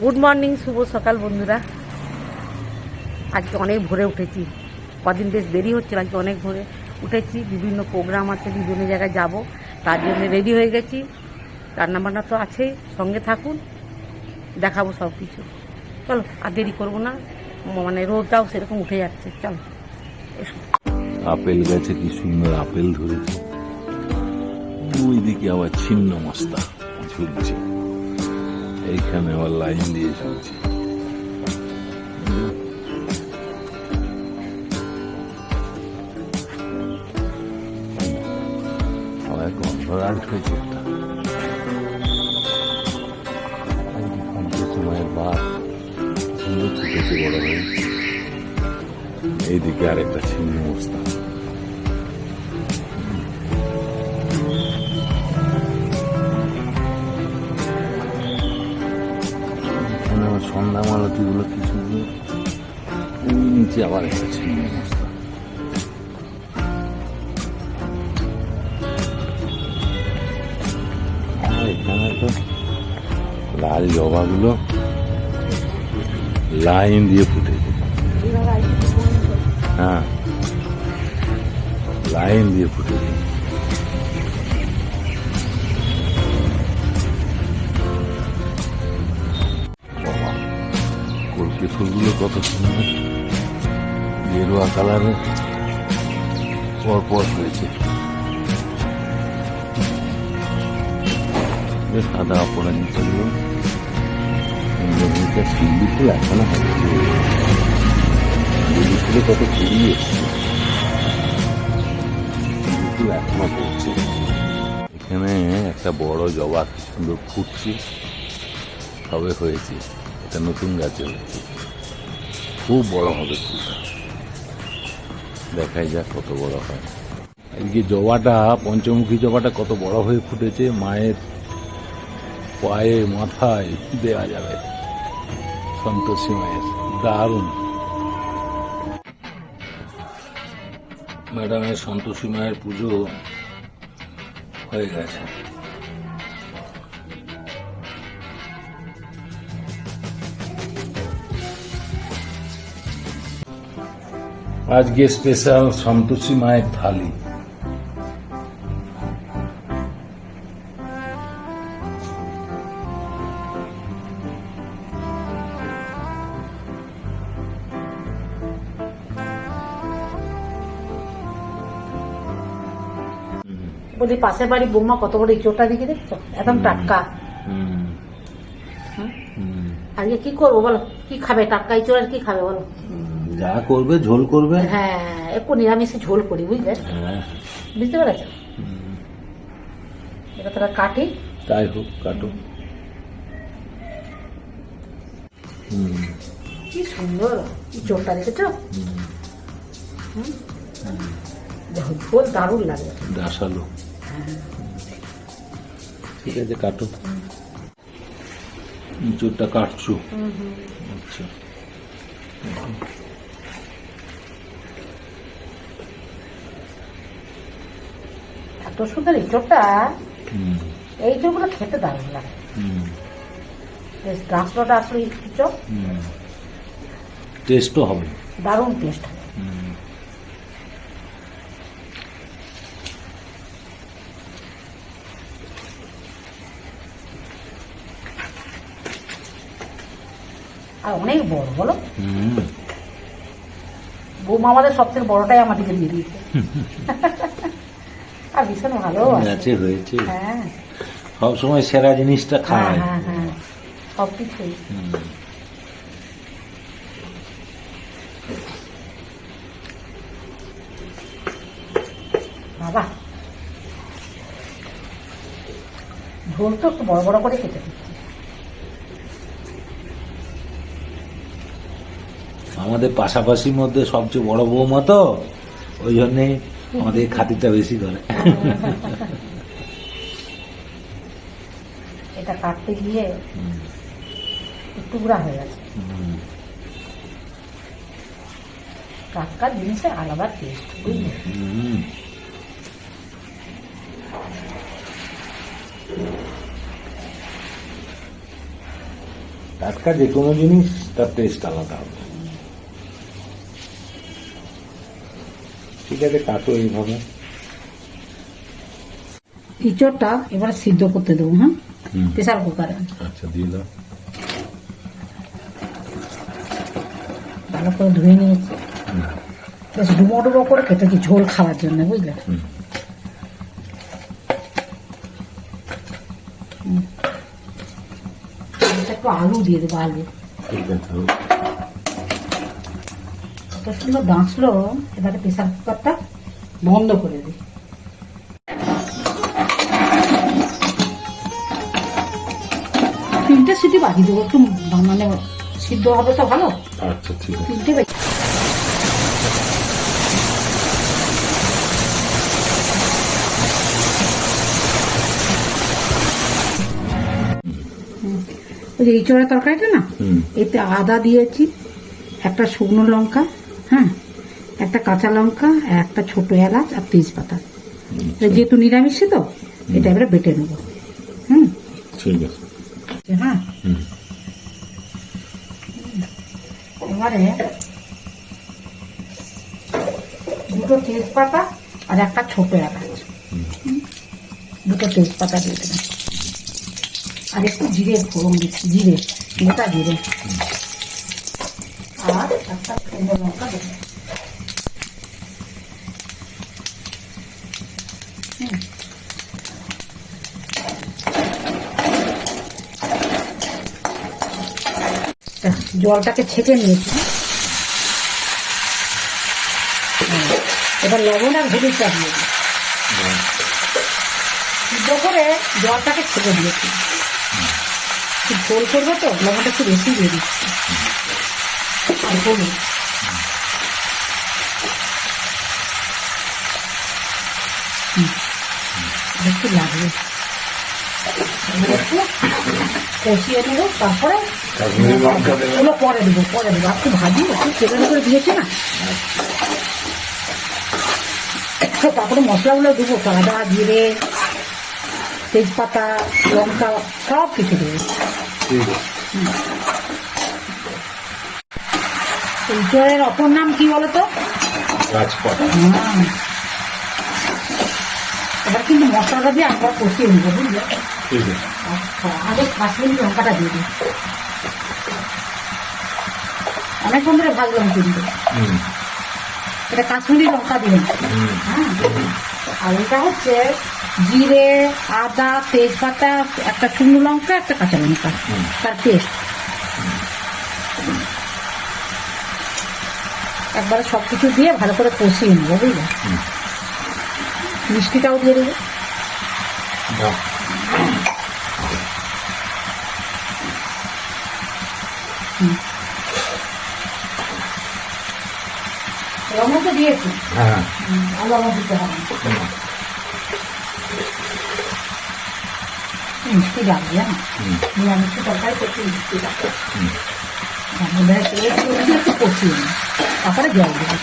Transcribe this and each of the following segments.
Good morning শুভ সকাল বন্ধুরা। আজকে অনেক ভোরে উঠেছি। কদিন বেশ দেরি হচ্ছিল আজকে অনেক ভোরে উঠেছি। বিভিন্ন প্রোগ্রাম আছে, বিভিন্ন জায়গায় যাব। তার জন্য রেডি হয়ে গেছি। রান্নাবান্না তো আছেই সঙ্গে থাকুন। দেখাবো সব কিছু। চলো, আর দেরি করব না। মানে রোদটাও সেরকম উঠে যাচ্ছে। চলো আপেল গাছে কি সুন্দর আপেল ধরেছে। ওইদিকে আবার ছিন্ন মস্তা, ঝুলছে। এইখানে আবার লাইন দিয়ে ঝুলছে আমার গন্ধ আর একটা। সময়ের বাদ সুন্দর ফুটেছে বড় হয়ে এইদিকে আরেকটা ছিন্ন মস্তা সন্ধ্যা কিছু নিচে আবার মস্তা আর এখানে তো লাল জবাগুলো লাইন দিয়ে ফুটেছে। হ্যাঁ লাইন দিয়ে ফুটেছে। কলকে ফুলগুলো কত সুন্দর। গেরুয়া কালারের পর পর হয়েছে সাদা ইন্দ্রভূমিকা শিল্পী ফুল এখনও লিলি ফুলে কত কুড়ি এখনও একটা বড় জবা সুন্দর ফুটছে। সবে হয়েছে। এটা নতুন গাছে হয়েছে। খুব বড় হবে দেখাই যাক কত বড় হয়। এদিকে জবাটা, পঞ্চমুখী জবাটা কত বড় হয়ে ফুটেছে, মায়ের পায়ে, মাথায় দেওয়া যাবে। সন্তোষী মায়ের, দারুণ। ম্যাডামের সন্তোষী মায়ের পুজো হয়ে গেছে। আজকে স্পেশাল সন্তোষী মায়ের থালি। বলি পাশের বাড়ি বৌমা কত বড় ইঁচড়টা দিকে দেখছ? একদম টাটকা। আজকে কি করব বলো? কি খাবে? টাটকা ইঁচড় আর কি খাবে বলো? যা করবে ঝোল করবে। হ্যাঁ একটু নিরামিষে ঝোল করি বুঝলে? হ্যাঁ। বুঝতে পেরেছ? এটা তারা কাটি। তাই হোক কাটো। হুম। কি সুন্দর ইঁচড়টা দেখেছ? দেখো ঝোল দারুণ লাগে। ডাসালো ঠিক আছে কাটো। ইঁচড়টা কাটছো। আচ্ছা। সুন্দর ইঁচড়টা এই ইঁচড়গুলো খেতে দারুণ লাগে। গাছটা আসলে ইঁচড় টেস্টও হবে। দারুণ টেস্ট। হবে আর অনেক বড় বলো। বৌমা আমাদের সব থেকে বড়টাই আমাদেরকে দিয়ে দিয়েছে। আর ভীষণ ভালো আছে। হয়েছে। হ্যাঁ। সব সময় সেরা জিনিসটা হ্যাঁ খায়। হ্যাঁ হ্যাঁ। সব কিছুই। বাবা। ঝোল তো একটু বড় বড় করে খেতে আমাদের পাশাপাশির মধ্যে সবচেয়ে বড় বৌমা তো ওই জন্যে আমাদের খাতিরটা বেশি করে। এটা কাটতে গিয়ে টুকরা হয়ে গেছে। আলাদা টেস্ট বুঝলে? টাটকা যে কোনো জিনিস তার টেস্ট আলাদা হবে। ঠিক আছে কাটো এইভাবে। ইঁচড়টা এবারে সিদ্ধ করতে দেবো হ্যাঁ। প্রেসার কুকারে। আচ্ছা দিয়ে দাও। ভালো করে ধুয়ে নিয়েছি। ডুমো ডুমো করে কেটেছি ঝোল খাওয়ার জন্য বুঝলে? একটু আলু দিয়ে দেবো আলু। ঠিক আছে কত সুন্দর বাঁচলো এবারে প্রেসার কুকারটা বন্ধ করে দিই তিনটে সিটি বাকি দেবো একটু মানে সিদ্ধ হবে তো ভালো। আচ্ছা ঠিক আছে। তিনটে ওই যে ইঁচড়ের তরকারিটা না এতে আদা দিয়েছি একটা শুকনো লঙ্কা হ্যাঁ একটা কাঁচা লঙ্কা আর একটা ছোট এলাচ আর তেজপাতা। এটা যেহেতু নিরামিষ তো এটা এবারে বেটে নেব। হুম? ঠিক আছে। হ্যাঁ। হুম। এবারে দুটো তেজপাতা আর একটা ছোট এলাচ। হুম, দুটো তেজপাতা দিয়ে দেবেন আর একটু জিরে ফোড়ন দিচ্ছি জিরে গোটা জিরে আর একটা শুকনো লঙ্কা দেবেন হুম। তা, জলটাকে ছেঁকে নিয়েছি। এবার লবণ আর হলুদ চাপিয়ে সিদ্ধ করে জলটাকে ছেঁকে দিয়েছি। ঝোল করব তো, লবণটা একটু বেশি দিয়ে দিচ্ছি। আর হলুদ। হুম। একটু লাগবে। কষিয়ে নেব তারপরে ওগুলো পরে দেবো পরে দেবো। একটু ভাজি একটু তেলের করে দিয়েছি না? তারপরে মশলাগুলো দেবো আদা জিরে তেজপাতা লঙ্কা সব কিছু দেবো। আছে। ইঁচড়ের অপর নাম কি বলো তো হ্যাঁ। মশলাটা দিয়ে আমরা কষিয়ে নেব বুঝলে? আচ্ছা আগে কাশ্মীরি লঙ্কাটা দিয়ে দিই। অনেকক্ষণ ধরে ভাজলাম কিন্তু। এটা কাশ্মীরি লঙ্কা দিলাম হ্যাঁ? আর এটা হচ্ছে জিরে আদা তেজপাতা একটা শুকনো লঙ্কা একটা কাঁচা লঙ্কা। তার পেস্ট। একবারে সব কিছু দিয়ে ভালো করে কষিয়ে নেব বুঝলে? মিষ্টিটাও দিয়ে দেবো। দাও লবণ তো দিয়েছি হ্যাঁ আর দিতে হবে। মিষ্টি লাগবে না নিরামিষ তরকারি করতে মিষ্টি লাগবে তারপরে জল দেবো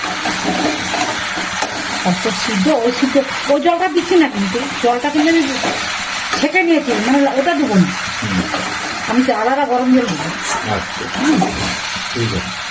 তারপর সিদ্ধ ওই সিদ্ধ। ওই জলটা দিচ্ছি না কিন্তু জলটা কিন্তু আমি ছেঁকে নিয়েছি মানে ওটা দেবো না। আমি তো আলাদা গরম জল দেবো। আচ্ছা ঠিক আছে।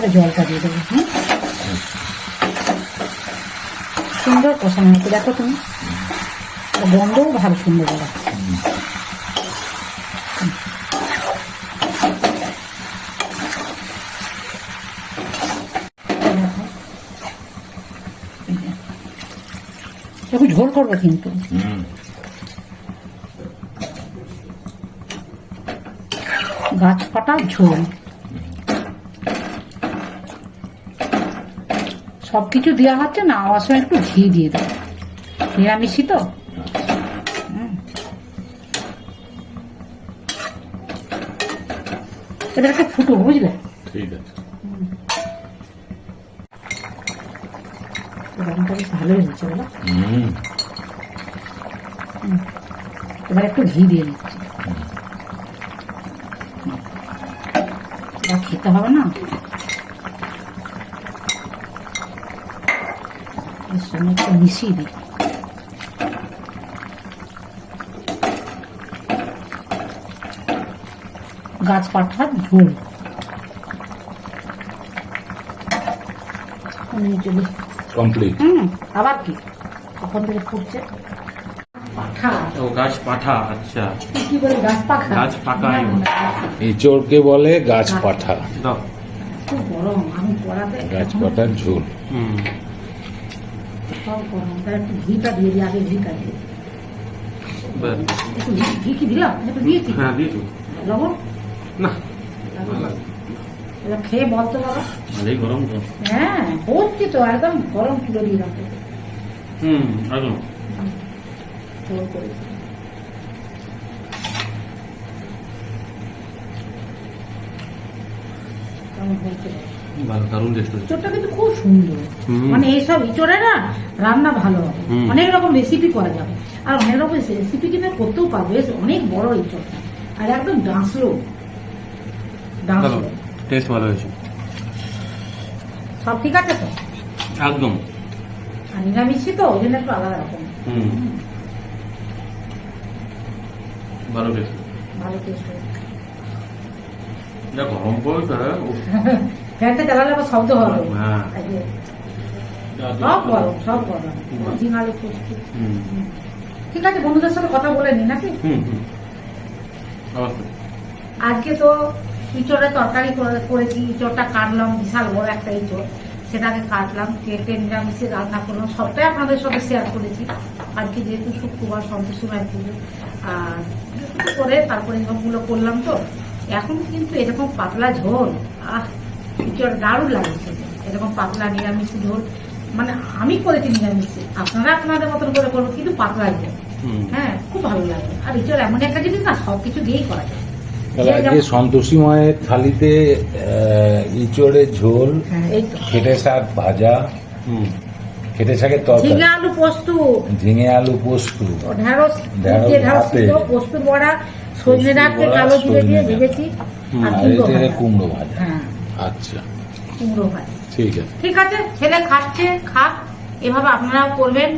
এবারে জলটা দিয়ে দেবো হুম? সুন্দর কষানো হচ্ছে দেখো তুমি। গন্ধও ভালো সুন্দর বলা দেখো। ঝোল করব কিন্তু। গাছ কাটা ঝোল। সব কিছু দেওয়া হচ্ছে না আমার সময় একটু ঘি দিয়ে দেবো নিরামিষই তো। এটাকে ফুটো বুঝলে? ঠিক আছে। গরমটা হয়েছে বলো। এবার একটু ঘি দিয়ে দিচ্ছি এবার খেতে হবে না? সঙ্গে একটু মিশিয়ে দিই গাছ পাঠার ঝোল কমপ্লিট হুম আবার কি? কখন থেকে ফুটছে? ও গাছ পাঠা আচ্ছা। কি বলি গাছ পাখা? গাছ পাকা আমি বলি। গাছ পাঠা। দাও খুব গরম আমি পড়াতে গাছ পাঠার ঝোল। হুম। সব গরম তাহলে একটু ঘিটা দিয়ে দিই আগে ঘিটা দিয়ে একটু ঘি- ঘি কি দিলাম? একটু দিয়েছি। হ্যাঁ দিয়েছ। লবণ? না। এবার খেয়ে বলতো বাবা। ভালোই গরম তো। হ্যাঁ হচ্ছে তো একদম গরম তুলে দিয়ে হুম একদম। জোর করেছি কেমন হয়েছে? ভালো দারুণ টেস্ট হচ্ছে ইঁচড়টা কিন্তু খুব সুন্দর। মানে এইসব ইঁচড়ে না রান্না ভালো হবে অনেক রকম রেসিপি করা যাবে আর অনেক রকম রেসিপি কিন্তু করতেও পারবে অনেক বড় ইঁচড়টা। আর একদম ডাঁসলো। ডাঁসলো। টেস্ট ভালো হয়েছে। সব ঠিক আছে তো? একদম। আর নিরামিষই তো ওই জন্য একটু আলাদা রকম। হুম। ভালো টেস্ট ভালো টেস্ট যা গরম পড়েছে ফ্যানটা চালালে আবার শব্দ হবে হ্যাঁ। সব গরম সব গরম। ঠিক আছে বন্ধুদের সাথে কথা বলে নি নাকি? আজকে তো ইঁচড়ের তরকারি করে- করেছি। ইঁচড়টা কাটলাম বিশাল বড় একটা ইঁচড়। সেটাকে কাটলাম কেটে নিরামিষে রান্না করলাম। সবটাই আপনাদের সাথে শেয়ার করেছি। আজকে যেহেতু শুক্রবার সন্তোষী মায়ের পুজো। আর করে তারপরে সবগুলো করলাম তো। এখন কিন্তু এরকম পাতলা ঝোল আহ দারুণ লাগে খেতে। এরকম পাতলা নিরামিষ ঝোল। মানে আমি করেছি নিরামিষে। আপনারা আপনাদের মতন করে করব কিন্তু পাতলা হ্যাঁ খুব ভালো লাগে। আর এমন একটা জিনিস না সবকিছু দিয়েই করা যায়। তাহলে আজকে সন্তোষী মায়ের থালিতে ইঁচড়ের ঝোল হ্যাঁ এই তো। খেটে শাক ভাজা হুম। খেটে শাকের তরকারি। ঝিঙে আলু পোস্ত। ঝিঙে আলু পোস্ত। ঢেঁড়স ঢেঁড়স ভাতে। পোস্ত বড়া সজনে পোস্ত কালো জিরে দিয়ে সজনে ভেজেছি। আর। কুমড়ো ভাজা। হ্যাঁ। আচ্ছা। কুমড়ো ভাজা। ঠিক আছে। ঠিক আছে? ছেলে খাচ্ছে খাক। এভাবে আপনারাও করবেন।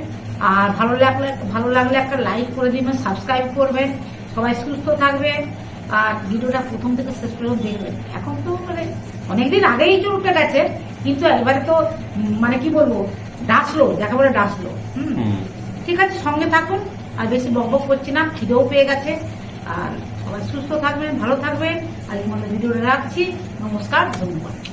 আর ভালো লাগলে ভালো লাগলে একটা লাইক করে দিবেন সাবস্ক্রাইব করবেন। সবাই সুস্থ থাকবে আর ভিডিওটা প্রথম থেকে শেষ পর্যন্ত দেখবেন। এখন তো মানে অনেকদিন আগেই চোর উঠে গেছে কিন্তু এবারে তো মানে কি বলব ডাসলো যাকে বলে ডাসলো। হুম? ঠিক আছে সঙ্গে থাকুন। আর বেশি বকবক করছি না খিদেও পেয়ে গেছে। আর সবাই সুস্থ থাকবেন ভালো থাকবেন। আর এই মধ্যে ভিডিওটা রাখছি। não gostaram? Vamos embora.